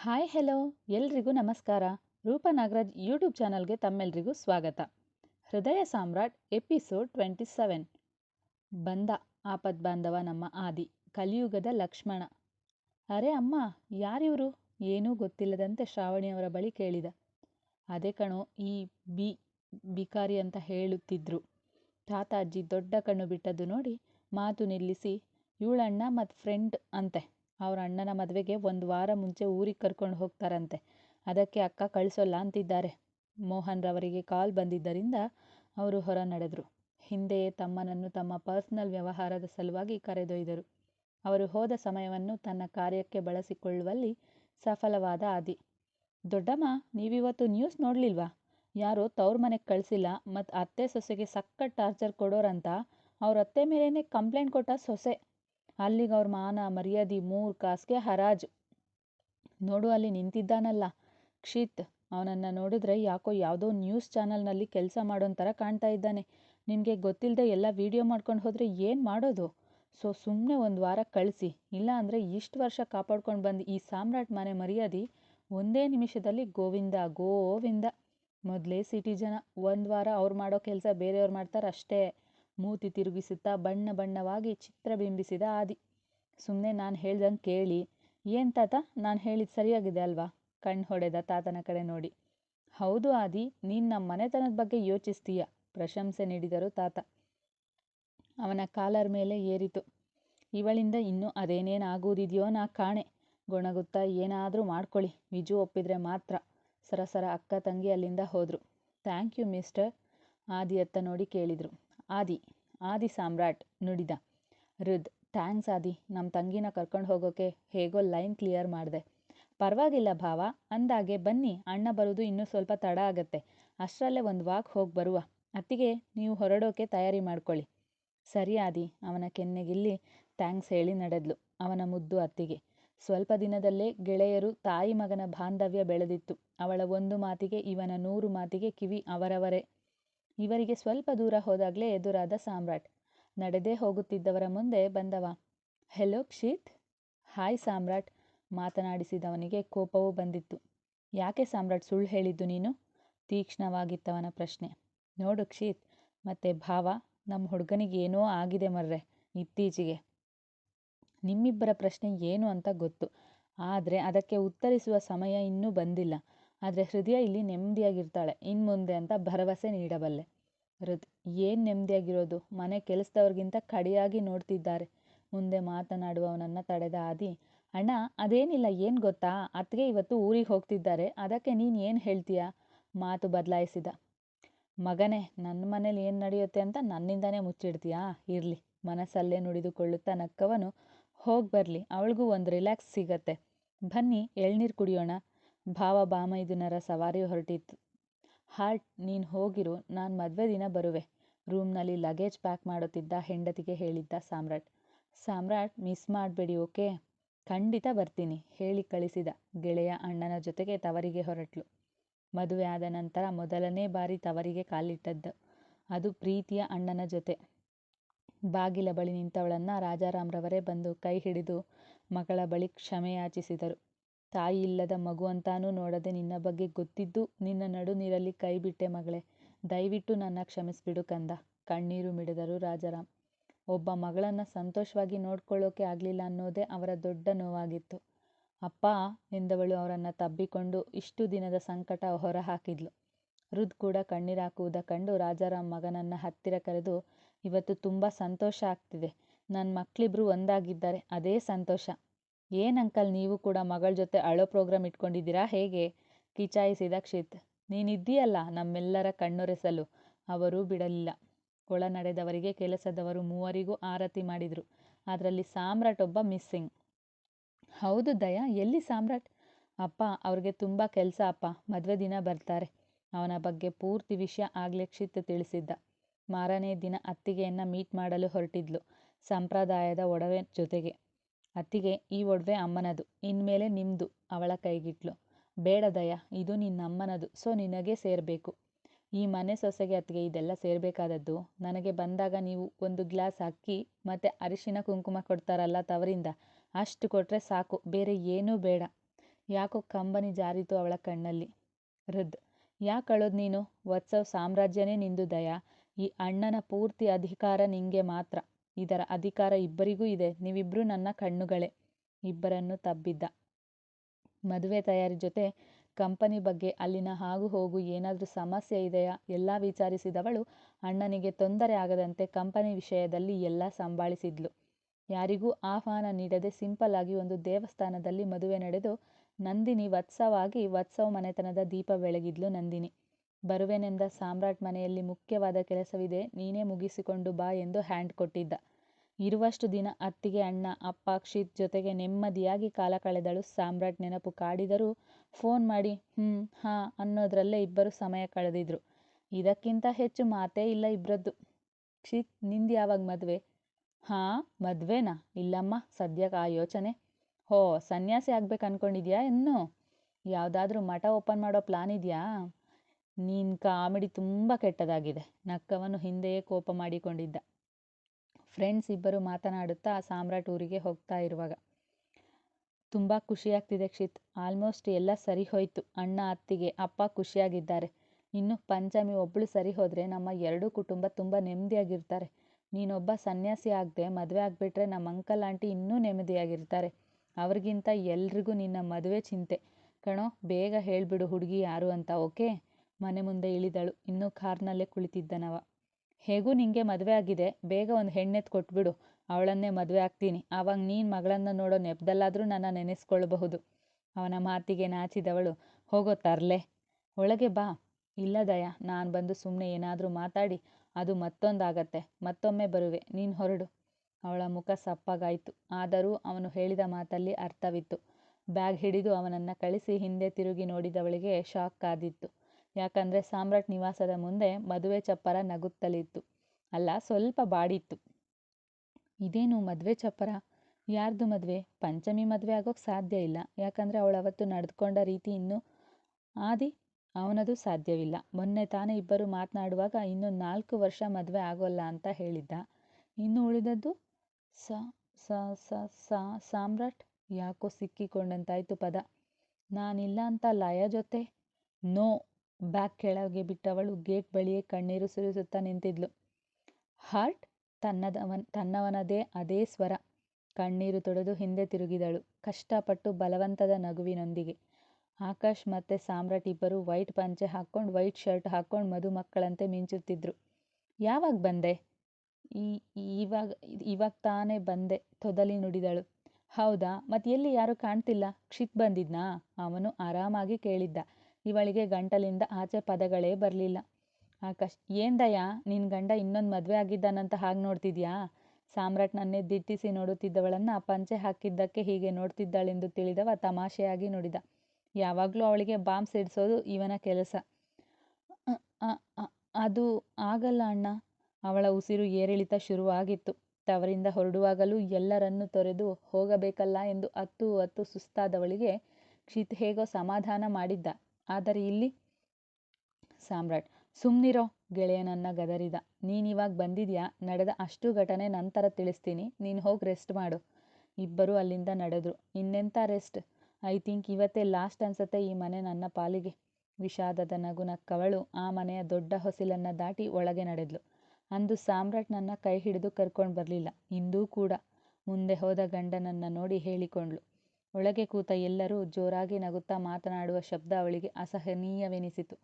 Hi hello, ಎಲ್ರಿಗೂ ನಮಸ್ಕಾರ. ರೂಪ ನಾಗರಾಜ್ ಯೂಟ್ಯೂಬ್ ಚಾನಲ್ಗೆ ತಮ್ಮೆಲ್ರಿಗೂ ಸ್ವಾಗತ. ಹೃದಯ ಸಾಮ್ರಾಟ್ ಎಪಿಸೋಡ್ ಟ್ವೆಂಟಿ ಸೆವೆನ್. ಬಂದ ಆಪದ್ ಬಾಂಧವ ನಮ್ಮ ಆದಿ, ಕಲಿಯುಗದ ಲಕ್ಷ್ಮಣ. ಅರೆ ಅಮ್ಮ, ಯಾರಿವರು? ಏನೂ ಗೊತ್ತಿಲ್ಲದಂತೆ ಶ್ರಾವಣಿಯವರ ಬಳಿ ಕೇಳಿದ. ಅದೇ ಕಣೋ, ಈ ಬಿ, ಬಿಕಾರಿ ಅಂತ ಹೇಳುತ್ತಿದ್ರು. ತಾತ ಅಜ್ಜಿ ದೊಡ್ಡ ಕಣ್ಣು ಬಿಟ್ಟದ್ದು ನೋಡಿ ಮಾತು ನಿಲ್ಲಿಸಿ, ಇವಳಣ್ಣ ಮತ್ತು ಫ್ರೆಂಡ್ ಅಂತೆ. ಅವ್ರ ಅಣ್ಣನ ಮದುವೆಗೆ ಒಂದು ವಾರ ಮುಂಚೆ ಊರಿಗೆ ಕರ್ಕೊಂಡು ಹೋಗ್ತಾರಂತೆ. ಅದಕ್ಕೆ ಅಕ್ಕ ಕಳಿಸೋಲ್ಲ ಅಂತಿದ್ದಾರೆ. ಮೋಹನ್ ರವರಿಗೆ ಕಾಲ್ ಬಂದಿದ್ದರಿಂದ ಅವರು ಹೊರ ನಡೆದರು ಹಿಂದೆಯೇ ತಮ್ಮನನ್ನು ತಮ್ಮ ಪರ್ಸನಲ್ ವ್ಯವಹಾರದ ಸಲುವಾಗಿ ಕರೆದೊಯ್ದರು. ಅವರು ಹೋದ ಸಮಯವನ್ನು ತನ್ನ ಕಾರ್ಯಕ್ಕೆ ಬಳಸಿಕೊಳ್ಳುವಲ್ಲಿ ಸಫಲವಾದ ಆದಿ. ದೊಡ್ಡಮ್ಮ, ನೀವಿವತ್ತು ನ್ಯೂಸ್ ನೋಡಲಿಲ್ವಾ? ಯಾರೋ ತವ್ರ ಮನೆಗೆ ಕಳಿಸಿಲ್ಲ, ಮತ್ತು ಅತ್ತೆ ಸೊಸೆಗೆ ಸಕ್ಕ ಟಾರ್ಚರ್ ಕೊಡೋರಂತ ಅವ್ರ ಅತ್ತೆ ಮೇಲೇ ಕಂಪ್ಲೇಂಟ್ ಕೊಟ್ಟ ಸೊಸೆ. ಅಲ್ಲಿಗೆ ಅವ್ರ ಮಾನ, ಮರ್ಯಾದೆ, ಮೂರು ಕಾಸಿಗೆ ಹರಾಜು. ನೋಡು ಅಲ್ಲಿ ನಿಂತಿದ್ದಾನಲ್ಲ. ಕ್ಷಿತ್, ಅವನನ್ನು ನೋಡಿದ್ರೆ ಯಾಕೋ ಯಾವುದೋ ನ್ಯೂಸ್ ಚಾನಲ್ನಲ್ಲಿ ಕೆಲಸ ಮಾಡೋನ್ ಥರ ಕಾಣ್ತಾ ಇದ್ದಾನೆ. ನಿನಗೆ ಗೊತ್ತಿಲ್ಲದೆ ಎಲ್ಲ ವೀಡಿಯೋ ಮಾಡ್ಕೊಂಡು ಹೋದರೆ ಏನು ಮಾಡೋದು? ಸೊ ಸುಮ್ಮನೆ ಒಂದು ವಾರ ಕಳಿಸಿ. ಇಲ್ಲ ಅಂದರೆ ಇಷ್ಟು ವರ್ಷ ಕಾಪಾಡ್ಕೊಂಡು ಬಂದು ಈ ಸಾಮ್ರಾಟ್ ಮನೆ ಮರ್ಯಾದೆ ಒಂದೇ ನಿಮಿಷದಲ್ಲಿ ಗೋವಿಂದ ಗೋವಿಂದ. ಮೊದಲೇ ಸಿಟಿ ಜನ ಒಂದು ವಾರ ಅವ್ರು ಮಾಡೋ ಕೆಲಸ ಬೇರೆಯವ್ರು ಮಾಡ್ತಾರೆ ಅಷ್ಟೇ ಮೂತಿ ತಿರುಗಿಸುತ್ತಾ ಬಣ್ಣ ಬಣ್ಣವಾಗಿ ಚಿತ್ರ ಬಿಂಬಿಸಿದ ಆದಿ. ಸುಮ್ಮನೆ ನಾನು ಹೇಳ್ದಂಗೆ ಕೇಳಿ. ಏನು ತಾತ? ನಾನು ಹೇಳಿದ್ದು ಸರಿಯಾಗಿದೆ ಅಲ್ವಾ? ಕಣ್ಣು ಹೊಡೆದ ತಾತನ ಕಡೆ ನೋಡಿ. ಹೌದು ಆದಿ, ನೀನು ನಮ್ಮ ಮನೆತನದ ಬಗ್ಗೆ ಯೋಚಿಸ್ತೀಯ? ಪ್ರಶಂಸೆ ನೀಡಿದರು ತಾತ. ಅವನ ಕಾಲರ್ ಮೇಲೆ ಏರಿತು. ಇವಳಿಂದ ಇನ್ನೂ ಅದೇನೇನು ಆಗುವುದಿದೆಯೋ ನಾ ಕಾಣೆ. ಗೊಣಗುತ್ತಾ ಏನಾದರೂ ಮಾಡ್ಕೊಳ್ಳಿ ವಿಜು ಒಪ್ಪಿದ್ರೆ ಮಾತ್ರ. ಸರಸರ ಅಕ್ಕ ತಂಗಿ ಅಲ್ಲಿಂದ ಹೋದರು. Thank you, mister. ಆದಿ ಅತ್ತ ನೋಡಿ ಕೇಳಿದರು. ಆದಿ ಆದಿ ಸಾಮ್ರಾಟ್ ನುಡಿದ. ರುದ್, ಥ್ಯಾಂಕ್ಸ್ ಆದಿ ನಮ್ಮ ತಂಗಿನ ಕರ್ಕೊಂಡು ಹೋಗೋಕೆ ಹೇಗೋ ಲೈನ್ ಕ್ಲಿಯರ್ ಮಾಡಿದೆ. ಪರವಾಗಿಲ್ಲ ಭಾವ, ಅಂದಾಗೆ ಬನ್ನಿ, ಅಣ್ಣ ಬರೋದು ಇನ್ನೂ ಸ್ವಲ್ಪ ತಡ ಆಗತ್ತೆ. ಅಷ್ಟರಲ್ಲೇ ಒಂದು ವಾಕ್ ಹೋಗಿ ಬರುವ. ಅತ್ತಿಗೆ ನೀವು ಹೊರಡೋಕೆ ತಯಾರಿ ಮಾಡ್ಕೊಳ್ಳಿ. ಸರಿ ಆದಿ, ಅವನ ಕೆನ್ನೆಗಿಲ್ಲಿ ಥ್ಯಾಂಕ್ಸ್ ಹೇಳಿ ನಡೆದ್ಲು, ಅವನ ಮುದ್ದು ಅತ್ತಿಗೆ. ಸ್ವಲ್ಪ ದಿನದಲ್ಲೇ ಗೆಳೆಯರು ತಾಯಿ ಮಗನ ಬಾಂಧವ್ಯ ಬೆಳೆದಿತ್ತು. ಅವಳ ಒಂದು ಮಾತಿಗೆ ಇವನ ನೂರು ಮಾತಿಗೆ ಕಿವಿ ಅವರವರೇ. ಇವರಿಗೆ ಸ್ವಲ್ಪ ದೂರ ಹೋದಾಗಲೇ ಎದುರಾದ ಸಾಮ್ರಾಟ್. ನಡೆದೇ ಹೋಗುತ್ತಿದ್ದವರ ಮುಂದೆ ಬಂದವ. ಹೆಲೋ ಕ್ಷಿತ್? ಹಾಯ್ ಸಾಮ್ರಾಟ್, ಮಾತನಾಡಿಸಿದವನಿಗೆ ಕೋಪವೂ ಬಂದಿತ್ತು. ಯಾಕೆ ಸಾಮ್ರಾಟ್ ಸುಳ್ಳು ಹೇಳಿದ್ದು ನೀನು? ತೀಕ್ಷ್ಣವಾಗಿತ್ತವನ ಪ್ರಶ್ನೆ. ನೋಡು ಕ್ಷೀತ್, ಮತ್ತೆ ಭಾವ ನಮ್ಮ ಹುಡುಗನಿಗೆ ಏನೋ ಆಗಿದೆ ಮರ್ರೆ, ಇತ್ತೀಚೆಗೆ. ನಿಮ್ಮಿಬ್ಬರ ಪ್ರಶ್ನೆ ಏನು ಅಂತ ಗೊತ್ತು. ಆದರೆ ಅದಕ್ಕೆ ಉತ್ತರಿಸುವ ಸಮಯ ಇನ್ನೂ ಬಂದಿಲ್ಲ. ಆದರೆ ಹೃದಯ ಇಲ್ಲಿ ನೆಮ್ಮದಿಯಾಗಿರ್ತಾಳೆ. ಇನ್ನು ಮುಂದೆ ಅಂತ ಭರವಸೆ ನೀಡಬಲ್ಲೆ. ಹೃದ್, ಏನು ನೆಮ್ಮದಿಯಾಗಿರೋದು? ಮನೆ ಕೆಲಸದವ್ರಿಗಿಂತ ಕಡಿಯಾಗಿ ನೋಡ್ತಿದ್ದಾರೆ. ಮುಂದೆ ಮಾತನಾಡುವವನನ್ನು ತಡೆದ ಆದಿ, ಅಣ್ಣ, ಅದೇನಿಲ್ಲ, ಏನು ಗೊತ್ತಾ? ಅತ್ತಿಗೆ ಇವತ್ತು ಊರಿಗೆ ಹೋಗ್ತಿದ್ದಾರೆ. ಅದಕ್ಕೆ ನೀನು ಏನು ಹೇಳ್ತೀಯಾ? ಮಾತು ಬದಲಾಯಿಸಿದ. ಮಗನೇ ನನ್ನ ಮನೇಲಿ ಏನು ನಡೆಯುತ್ತೆ ಅಂತ ನನ್ನಿಂದನೇ ಮುಚ್ಚಿಡ್ತೀಯಾ? ಇರಲಿ. ಮನಸ್ಸಲ್ಲೇ ನುಡಿದುಕೊಳ್ಳುತ್ತಾ ನಕ್ಕವನು, ಹೋಗಿ ಬರಲಿ, ಅವಳಿಗೂ ಒಂದು ರಿಲ್ಯಾಕ್ಸ್ ಸಿಗತ್ತೆ. ಬನ್ನಿ, ಎಳ್ನೀರು ಕುಡಿಯೋಣ. ಭಾವ ಬಾಮೈದುನರ ಸವಾರಿ ಹೊರಟಿತ್ತು. ಹಾರ್ಟ್, ನೀನು ಹೋಗಿರು, ನಾನು ಮದುವೆ ದಿನ ಬರುವೆ. ರೂಮ್ನಲ್ಲಿ ಲಗೇಜ್ ಪ್ಯಾಕ್ ಮಾಡುತ್ತಿದ್ದ ಹೆಂಡತಿಗೆ ಹೇಳಿದ್ದ ಸಾಮ್ರಾಟ್. ಸಾಮ್ರಾಟ್, ಮಿಸ್ ಮಾಡಬೇಡಿ, ಓಕೆ? ಖಂಡಿತ ಬರ್ತೀನಿ, ಹೇಳಿ ಕಳಿಸಿದ ಗೆಳೆಯ ಅಣ್ಣನ ಜೊತೆಗೆ ತವರಿಗೆ ಹೊರಟ್ಲು. ಮದುವೆ ಆದ ನಂತರ ಮೊದಲನೇ ಬಾರಿ ತವರಿಗೆ ಕಾಲಿಟ್ಟದ್ದು. ಅದು ಪ್ರೀತಿಯ ಅಣ್ಣನ ಜೊತೆ. ಬಾಗಿಲ ಬಳಿ ನಿಂತವಳನ್ನು ರಾಜಾರಾಮ್ರವರೇ ಬಂದು ಕೈ ಹಿಡಿದು ಮಗಳ ಬಳಿ ಕ್ಷಮೆಯಾಚಿಸಿದರು ತಾಯಿ ಇಲ್ಲದ ಮಗು ಅಂತಾನೂ ನೋಡದೆ ನಿನ್ನ ಬಗ್ಗೆ ಗೊತ್ತಿದ್ದು ನಿನ್ನ ನಡು ನೀರಲ್ಲಿ ಕೈ ಬಿಟ್ಟೆ ಮಗಳೇ. ದಯವಿಟ್ಟು ನನ್ನ ಕ್ಷಮಿಸ್ಬಿಡು ಕಂದ. ಕಣ್ಣೀರು ಮಿಡಿದರು ರಾಜಾರಾಮ್. ಒಬ್ಬ ಮಗಳನ್ನು ಸಂತೋಷವಾಗಿ ನೋಡ್ಕೊಳ್ಳೋಕೆ ಆಗಲಿಲ್ಲ ಅನ್ನೋದೇ ಅವರ ದೊಡ್ಡ ನೋವಾಗಿತ್ತು. ಅಪ್ಪ ಎಂದವಳು ಅವರನ್ನು ತಬ್ಬಿಕೊಂಡು ಇಷ್ಟು ದಿನದ ಸಂಕಟ ಹೊರಹಾಕಿದ್ಲು. ರುದ್ ಕೂಡ ಕಣ್ಣೀರಾಕುವುದ ಕಂಡು ರಾಜಾರಾಮ್ ಮಗನನ್ನು ಹತ್ತಿರ ಕರೆದು, ಇವತ್ತು ತುಂಬ ಸಂತೋಷ ಆಗ್ತಿದೆ. ನನ್ನ ಮಕ್ಕಳಿಬ್ರು ಒಂದಾಗಿದ್ದಾರೆ. ಅದೇ ಸಂತೋಷ. ಏನು ಅಂಕಲ್ ನೀವು ಕೂಡ ಮಗಳ ಜೊತೆ ಅಳೋ ಪ್ರೋಗ್ರಾಮ್ ಇಟ್ಕೊಂಡಿದ್ದೀರಾ? ಹೇಗೆ? ಕಿಚಾಯಿಸಿದ ಕ್ಷಿತ್. ನೀನಿದ್ದೀಯಲ್ಲ ನಮ್ಮೆಲ್ಲರ ಕಣ್ಣೊರೆಸಲು. ಅವರೂ ಬಿಡಲಿಲ್ಲ. ಒಳ ನಡೆದವರಿಗೆ ಕೆಲಸದವರು ಮೂವರಿಗೂ ಆರತಿ ಮಾಡಿದರು. ಅದರಲ್ಲಿ ಸಾಮ್ರಾಟ್ ಒಬ್ಬ ಮಿಸ್ಸಿಂಗ್. ಹೌದು ದಯಾ, ಎಲ್ಲಿ ಸಾಮ್ರಾಟ್? ಅಪ್ಪ, ಅವ್ರಿಗೆ ತುಂಬ ಕೆಲಸ ಅಪ್ಪ. ಮದುವೆ ದಿನ ಬರ್ತಾರೆ. ಅವನ ಬಗ್ಗೆ ಪೂರ್ತಿ ವಿಷಯ ಆಗಲೇ ಕ್ಷಿತ್ ತಿಳಿಸಿದ್ದ. ಮಾರನೇ ದಿನ ಅತ್ತಿಗೆಯನ್ನು ಮೀಟ್ ಮಾಡಲು ಹೊರಟಿದ್ಲು. ಸಂಪ್ರದಾಯದ ಒಡವೆ ಜೊತೆಗೆ. ಅತ್ತಿಗೆ, ಈ ಒಡವೆ ಅಮ್ಮನದು, ಇನ್ಮೇಲೆ ನಿಮ್ಮದು ಅವಳ ಕೈಗಿಟ್ಲು. ಬೇಡ ದಯ, ಇದು ನಿನ್ನಮ್ಮನದು, ಸೊ ನಿನಗೆ ಸೇರಬೇಕು. ಈ ಮನೆ ಸೊಸೆಗೆ ಅತ್ತಿಗೆ ಇದೆಲ್ಲ ಸೇರಬೇಕಾದದ್ದು, ನನಗೆ ಬಂದಾಗ ನೀವು ಒಂದು ಗ್ಲಾಸ್ ಅಕ್ಕಿ, ಮತ್ತು ಅರಿಶಿನ ಕುಂಕುಮ ಕೊಡ್ತಾರಲ್ಲ ತವರಿಂದ, ಅಷ್ಟು ಕೊಟ್ಟರೆ ಸಾಕು, ಬೇರೆ ಏನೂ ಬೇಡ. ಯಾಕೋ ಕಂಬನಿ ಜಾರಿತು ಅವಳ ಕಣ್ಣಲ್ಲಿ. ಹೃದ್ ಅಳೋದು ನೀನು? ವತ್ಸವ್ ಸಾಮ್ರಾಜ್ಯನೇ ನಿಂದು ದಯ. ಈ ಅಣ್ಣನ ಪೂರ್ತಿ ಅಧಿಕಾರ ನಿಂಗೆ ಮಾತ್ರ. ಇದರ ಅಧಿಕಾರ ಇಬ್ಬರಿಗೂ ಇದೆ. ನೀವಿಬ್ಬರೂ ನನ್ನ ಕಣ್ಣುಗಳೇ. ಇಬ್ಬರನ್ನು ತಬ್ಬಿದ್ದ. ಮದುವೆ ತಯಾರಿ ಜೊತೆ ಕಂಪನಿ ಬಗ್ಗೆ ಅಲ್ಲಿನ ಹಾಗು ಹೋಗು ಏನಾದರೂ ಸಮಸ್ಯೆ ಇದೆಯಾ? ಎಲ್ಲ ವಿಚಾರಿಸಿದವಳು ಅಣ್ಣನಿಗೆ ತೊಂದರೆ ಆಗದಂತೆ ಕಂಪನಿ ವಿಷಯದಲ್ಲಿ ಎಲ್ಲ ಸಂಭಾಳಿಸಿದ್ಲು. ಯಾರಿಗೂ ಆಹ್ವಾನ ನೀಡದೆ ಸಿಂಪಲ್ ಆಗಿ ಒಂದು ದೇವಸ್ಥಾನದಲ್ಲಿ ಮದುವೆ ನಡೆದು ನಂದಿನಿ ವತ್ಸವಾಗಿ ವತ್ಸವ ಮನೆತನದ ದೀಪ ಬೆಳಗಿದ್ಲು ನಂದಿನಿ. ಬರುವೆನೆಂದ ಸಾಮ್ರಾಟ್ ಮನೆಯಲ್ಲಿ ಮುಖ್ಯವಾದ ಕೆಲಸವಿದೆ. ನೀನೇ ಮುಗಿಸಿಕೊಂಡು ಬಾ ಎಂದು ಹ್ಯಾಂಡ್ ಕೊಟ್ಟಿದ್ದ. ಇರುವಷ್ಟು ದಿನ ಅತ್ತಿಗೆ ಅಣ್ಣ, ಅಪ್ಪ ಕ್ಷಿತ್ ಜೊತೆಗೆ ನೆಮ್ಮದಿಯಾಗಿ ಕಾಲ ಕಳೆದಳು. ಸಾಮ್ರಾಟ್ ನೆನಪು ಕಾಡಿದರೂ ಫೋನ್ ಮಾಡಿ ಹ್ಞೂ ಹಾ ಅನ್ನೋದ್ರಲ್ಲೇ ಇಬ್ಬರು ಸಮಯ ಕಳೆದಿದ್ರು. ಇದಕ್ಕಿಂತ ಹೆಚ್ಚು ಮಾತೇ ಇಲ್ಲ ಇಬ್ಬರದ್ದು ಕ್ಷಿತ್ ನಿಂದು ಯಾವಾಗ ಮದುವೆ? ಹಾಂ, ಮದುವೆನಾ? ಇಲ್ಲಮ್ಮ, ಸದ್ಯಕ್ಕೆ ಆ ಯೋಚನೆ. ಹೋ, ಸನ್ಯಾಸಿ ಆಗ್ಬೇಕು ಅನ್ಕೊಂಡಿದ್ಯಾ ಇನ್ನು? ಯಾವುದಾದ್ರೂ ಮಠ ಓಪನ್ ಮಾಡೋ ಪ್ಲಾನ್ ಇದೆಯಾ? ನೀನು ಕಾಮಿಡಿ ತುಂಬ ಕೆಟ್ಟದಾಗಿದೆ. ನಕ್ಕವನು ಹಿಂದೆಯೇ ಕೋಪ ಮಾಡಿಕೊಂಡಿದ್ದ. ಫ್ರೆಂಡ್ಸ್ ಇಬ್ಬರು ಮಾತನಾಡುತ್ತಾ ಸಾಮ್ರಾಟ್ ಊರಿಗೆ ಹೋಗ್ತಾ ಇರುವಾಗ. ತುಂಬ ಖುಷಿಯಾಗ್ತಿದೆ ಕ್ಷಿತ್. ಆಲ್ಮೋಸ್ಟ್ ಎಲ್ಲ ಸರಿ ಹೋಯ್ತು. ಅಣ್ಣ, ಅತ್ತಿಗೆ, ಅಪ್ಪ ಖುಷಿಯಾಗಿದ್ದಾರೆ. ಇನ್ನು ಪಂಚಮಿ ಒಬ್ಬಳು ಸರಿ ಹೋದರೆ ನಮ್ಮ ಎರಡೂ ಕುಟುಂಬ ತುಂಬ ನೆಮ್ಮದಿಯಾಗಿರ್ತಾರೆ. ನೀನೊಬ್ಬ ಸನ್ಯಾಸಿ ಆಗದೆ ಮದುವೆ ಆಗಿಬಿಟ್ರೆ ನಮ್ಮ ಅಂಕಲ್, ಆಂಟಿ ಇನ್ನೂ ನೆಮ್ಮದಿಯಾಗಿರ್ತಾರೆ. ಅವ್ರಿಗಿಂತ ಎಲ್ರಿಗೂ ನಿನ್ನ ಮದುವೆ ಚಿಂತೆ. ಕಣೋ, ಬೇಗ ಹೇಳಿಬಿಡು ಹುಡುಗಿ ಯಾರು ಅಂತ, ಓಕೆ? ಮನೆ ಮುಂದೆ ಇಳಿದಳು. ಇನ್ನೂ ಕಾರ್ನಲ್ಲೇ ಕುಳಿತಿದ್ದನವ. ಹೇಗೂ ನಿಂಗೆ ಮದುವೆ ಆಗಿದೆ? ಬೇಗ ಒಂದು ಹೆಣ್ಣೆತ್ತು ಕೊಟ್ಬಿಡು. ಅವಳನ್ನೇ ಮದುವೆ ಆಗ್ತೀನಿ. ಆವಾಗ ನೀನು ಮಗಳನ್ನು ನೋಡೋ ನೆಪದಲ್ಲಾದರೂ ನನ್ನ ನೆನೆಸ್ಕೊಳ್ಬಹುದು. ಅವನ ಮಾತಿಗೆ ನಾಚಿದವಳು. ಹೋಗೋ ತರ್ಲೆ. ಒಳಗೆ ಬಾ. ಇಲ್ಲ ದಯ, ನಾನು ಬಂದು ಸುಮ್ಮನೆ ಏನಾದರೂ ಮಾತಾಡಿ. ಅದು ಮತ್ತೊಂದಾಗತ್ತೆ. ಮತ್ತೊಮ್ಮೆ ಬರುವೆ. ನೀನು ಹೊರಡು. ಅವಳ ಮುಖ ಸಪ್ಪಗಾಯಿತು. ಆದರೂ ಅವನು ಹೇಳಿದ ಮಾತಲ್ಲಿ ಅರ್ಥವಿತ್ತು. ಬ್ಯಾಗ್ ಹಿಡಿದು ಅವನನ್ನು ಕಳಿಸಿ ಹಿಂದೆ ತಿರುಗಿ ನೋಡಿದವಳಿಗೆ ಶಾಕ್ ಕಾದಿತ್ತು ಯಾಕಂದರೆ ಸಾಮ್ರಾಟ್ ನಿವಾಸದ ಮುಂದೆ ಮದುವೆ ಚಪ್ಪರ ನಗುತ್ತಲಿತ್ತು. ಅಲ್ಲ, ಸ್ವಲ್ಪ ಬಾಡಿತ್ತು. ಇದೇನು ಮದುವೆ ಚಪ್ಪರ? ಯಾರ್ದು ಮದುವೆ? ಪಂಚಮಿ ಮದುವೆ ಆಗೋಕ್ಕೆ ಸಾಧ್ಯ ಇಲ್ಲ. ಯಾಕಂದರೆ ಅವಳು ಅವತ್ತು ನಡೆದುಕೊಂಡ ರೀತಿ ಇನ್ನೂ ಆದಿ ಅವನದು ಸಾಧ್ಯವಿಲ್ಲ. ಮೊನ್ನೆ ತಾನೇ ಇಬ್ಬರು ಮಾತನಾಡುವಾಗ ಇನ್ನು ನಾಲ್ಕು ವರ್ಷ ಮದುವೆ ಆಗೋಲ್ಲ ಅಂತ ಹೇಳಿದ್ದ. ಇನ್ನು ಉಳಿದದ್ದು ಸ ಸ, ಸಾಮ್ರಾಟ್ ಯಾಕೋ ಸಿಕ್ಕಿಕೊಂಡಂತಾಯ್ತು ಪದ. ನಾನಿಲ್ಲ ಅಂತ ಲಯ ಜೊತೆ? ನೋ. ಬ್ಯಾಗ್ ಕೆಳಗೆ ಬಿಟ್ಟವಳು, ಗೇಟ್ ಬಳಿಯೇ ಕಣ್ಣೀರು ಸುರಿಸುತ್ತಾ ನಿಂತಿದ್ಲು. ಹಾರ್ಟ್ ತನ್ನದವನ್, ತನ್ನವನದೇ ಅದೇ ಸ್ವರ. ಕಣ್ಣೀರು ತೊಡೆದು ಹಿಂದೆ ತಿರುಗಿದಳು. ಕಷ್ಟಪಟ್ಟು ಬಲವಂತದ ನಗುವಿನೊಂದಿಗೆ. ಆಕಾಶ್ ಮತ್ತೆ ಸಾಮ್ರಾಟ್ ಇಬ್ಬರು ವೈಟ್ ಪಂಚೆ ಹಾಕ್ಕೊಂಡು, ವೈಟ್ ಶರ್ಟ್ ಹಾಕ್ಕೊಂಡು ಮದುಮಕ್ಕಳಂತೆ ಮಿಂಚುತ್ತಿದ್ರು. ಯಾವಾಗ ಬಂದೆ? ಈ, ಇವಾಗ ಇವಾಗ ತಾನೇ ಬಂದೆ, ತೊದಲಿ ನುಡಿದಳು. ಹೌದಾ? ಮತ್ತೆ ಎಲ್ಲಿ ಯಾರೂ ಕಾಣ್ತಿಲ್ಲ? ಕ್ಷಿತ್ ಬಂದಿದ್ನಾ? ಅವನು ಆರಾಮಾಗಿ ಕೇಳಿದ್ದ. ಇವಳಿಗೆ ಗಂಟಲಿಂದ ಆಚೆ ಪದಗಳೇ ಬರಲಿಲ್ಲ. ಆಕಾಶ್ ದಯ? ನಿನ್ನ ಗಂಡ ಇನ್ನೊಂದು ಮದುವೆ ಆಗಿದ್ದಾನಂತ ಹಾಗೆ ನೋಡ್ತಿದ್ಯಾ? ಸಾಮ್ರಾಟ್ನನ್ನೇ ದಿಟ್ಟಿಸಿ ನೋಡುತ್ತಿದ್ದವಳನ್ನು ಪಂಚೆ ಹಾಕಿದ್ದಕ್ಕೆ ಹೀಗೆ ನೋಡ್ತಿದ್ದಾಳೆಂದು ತಿಳಿದವ ತಮಾಷೆಯಾಗಿ ನೋಡಿದ. ಯಾವಾಗಲೂ ಅವಳಿಗೆ ಬಾಂಬ್ ಸಿಡಿಸೋದು ಇವನ ಕೆಲಸ. ಅದು ಆಗಲ್ಲ ಅಣ್ಣ. ಅವಳ ಉಸಿರು ಏರಿಳಿತ ಶುರುವಾಗಿತ್ತು. ತವರಿಂದ ಹೊರಡುವಾಗಲೂ ಎಲ್ಲರನ್ನು ತೊರೆದು ಹೋಗಬೇಕಲ್ಲ ಎಂದು ಅತ್ತು ಅತ್ತು ಸುಸ್ತಾದವಳಿಗೆ ಕ್ಷಿತ್ ಹೇಗೋ ಸಮಾಧಾನ ಮಾಡಿದ್ದ. ಆದರೆ ಇಲ್ಲಿ ಸಾಮ್ರಾಟ್ ಸುಮ್ಮನಿರೋ ಗೆಳೆಯನನ್ನ ಗದರಿದ. ನೀನಿವಾಗ ಬಂದಿದ್ಯಾ? ನಡೆದ ಅಷ್ಟು ಘಟನೆ ನಂತರ ತಿಳಿಸ್ತೀನಿ. ನೀನು ಹೋಗಿ ರೆಸ್ಟ್ ಮಾಡು. ಇಬ್ಬರು ಅಲ್ಲಿಂದ ನಡೆದ್ರು. ಇನ್ನೆಂಥ ರೆಸ್ಟ್ ಐ ಥಿಂಕ್ ಇವತ್ತೇ ಲಾಸ್ಟ್ ಅನ್ಸತ್ತೆ ಈ ಮನೆ ನನ್ನ ಪಾಲಿಗೆ. ವಿಷಾದದ ನಗು ನಕ್ಕವಳು ಆ ಮನೆಯ ದೊಡ್ಡ ಹೊಸಿಲನ್ನು ದಾಟಿ ಒಳಗೆ ನಡೆದ್ಲು. ಅಂದು ಸಾಮ್ರಾಟ್ ನನ್ನ ಕೈ ಹಿಡಿದು ಕರ್ಕೊಂಡು ಬರಲಿಲ್ಲ. ಇಂದೂ ಕೂಡ. ಮುಂದೆ ಹೋದ ಗಂಡನನ್ನು ನೋಡಿ ಹೇಳಿಕೊಂಡ್ಳು. ಒಳಗೆ ಕೂತ ಎಲ್ಲರೂ ಜೋರಾಗಿ ನಗುತ್ತಾ ಮಾತನಾಡುವ ಶಬ್ದ ಅವಳಿಗೆ ಅಸಹನೀಯವೆನಿಸಿತು.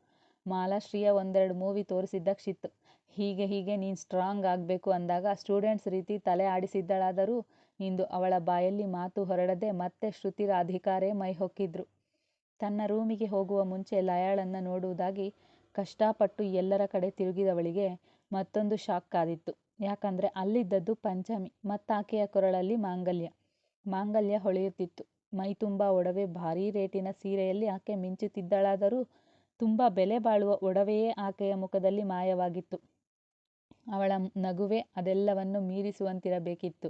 ಮಾಲಾಶ್ರೀಯ ಒಂದೆರಡು ಮೂವಿ ತೋರಿಸಿದ್ದ ಕ್ಷಿತ್ತು ಹೀಗೆ ಹೀಗೆ ನೀನು ಸ್ಟ್ರಾಂಗ್ ಆಗಬೇಕು ಅಂದಾಗ ಸ್ಟೂಡೆಂಟ್ಸ್ ರೀತಿ ತಲೆ ಆಡಿಸಿದ್ದಳಾದರೂ ಇಂದು ಅವಳ ಬಾಯಲ್ಲಿ ಮಾತು ಹೊರಡದೆ ಮತ್ತೆ ಶ್ರುತಿರ ಅಧಿಕಾರೇ ಮೈ ಹೊಕ್ಕಿದ್ರು. ತನ್ನ ರೂಮಿಗೆ ಹೋಗುವ ಮುಂಚೆ ಲಯಾಳನ್ನು ನೋಡುವುದಾಗಿ ಕಷ್ಟಪಟ್ಟು ಎಲ್ಲರ ಕಡೆ ತಿರುಗಿದವಳಿಗೆ ಮತ್ತೊಂದು ಶಾಕ್ ಕಾದಿತ್ತು. ಯಾಕಂದರೆ ಅಲ್ಲಿದ್ದದ್ದು ಪಂಚಮಿ, ಮತ್ತಾಕೆಯ ಕೊರಳಲ್ಲಿ ಮಾಂಗಲ್ಯ. ಮಾಂಗಲ್ಯ ಹೊಳೆಯುತ್ತಿತ್ತು. ಮೈ ತುಂಬ ಒಡವೆ ಭಾರೀ ರೇಟಿನ ಸೀರೆಯಲ್ಲಿ ಆಕೆ ಮಿಂಚುತ್ತಿದ್ದಳಾದರೂ ತುಂಬ ಬೆಲೆ ಬಾಳುವ ಒಡವೆಯೇ ಆಕೆಯ ಮುಖದಲ್ಲಿ ಮಾಯವಾಗಿತ್ತು. ಅವಳ ನಗುವೆ ಅದೆಲ್ಲವನ್ನು ಮೀರಿಸುವಂತಿರಬೇಕಿತ್ತು.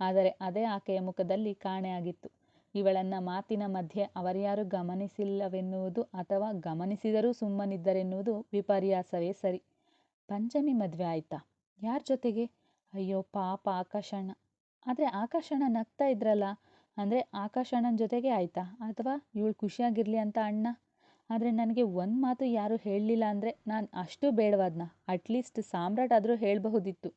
ಆದರೆ ಅದೇ ಆಕೆಯ ಮುಖದಲ್ಲಿ ಕಾಣೆಯಾಗಿತ್ತು ಇವಳನ್ನ ಮಾತಿನ ಮಧ್ಯೆ ಅವರ್ಯಾರು ಗಮನಿಸಿಲ್ಲವೆನ್ನುವುದು ಅಥವಾ ಗಮನಿಸಿದರೂ ಸುಮ್ಮನಿದ್ದರೆನ್ನುವುದು ವಿಪರ್ಯಾಸವೇ ಸರಿ. ಪಂಚಮಿ ಮದುವೆ ಆಯ್ತಾ? ಯಾರ ಜೊತೆಗೆ? ಅಯ್ಯೋ ಪಾಪ ಆಕಾಶಣ್ಣ. ಆದರೆ ಆಕಾಶಣ್ಣ ನಗ್ತಾ ಇದ್ರಲ್ಲ. ಅಂದರೆ ಆಕಾಶ್ ಅಣ್ಣನ ಜೊತೆಗೆ ಆಯಿತಾ? ಅಥವಾ ಇವಳು ಖುಷಿಯಾಗಿರಲಿ ಅಂತ ಅಣ್ಣ? ಆದರೆ ನನಗೆ ಒಂದು ಮಾತು ಯಾರೂ ಹೇಳಲಿಲ್ಲ ಅಂದರೆ ನಾನು ಅಷ್ಟು ಬೇಡವಾದ್ನ. ಅಟ್ಲೀಸ್ಟ್ ಸಾಮ್ರಾಟ್ ಆದರೂ ಹೇಳಬಹುದಿತ್ತು.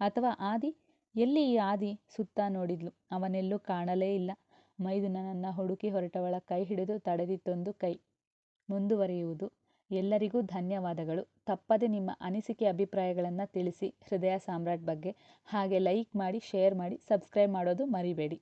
ಅಥವಾ ಆದಿ? ಎಲ್ಲಿ ಈ ಆದಿ ಸುತ್ತ ನೋಡಿದ್ಲು? ಅವನೆಲ್ಲೂ ಕಾಣಲೇ ಇಲ್ಲ. ಮೈದುನನನ್ನು ಹುಡುಕಿ ಹೊರಟವಳ ಕೈ ಹಿಡಿದು ತಡೆದಿತ್ತೊಂದು ಕೈ. ಮುಂದುವರಿಯುವುದು. ಎಲ್ಲರಿಗೂ ಧನ್ಯವಾದಗಳು. ತಪ್ಪದೆ ನಿಮ್ಮ ಅನಿಸಿಕೆ ಅಭಿಪ್ರಾಯಗಳನ್ನು ತಿಳಿಸಿ. ಹೃದಯ ಸಾಮ್ರಾಟ್ ಬಗ್ಗೆ ಹಾಗೆ ಲೈಕ್ ಮಾಡಿ ಶೇರ್ ಮಾಡಿ ಸಬ್ಸ್ಕ್ರೈಬ್ ಮಾಡೋದು ಮರಿಬೇಡಿ.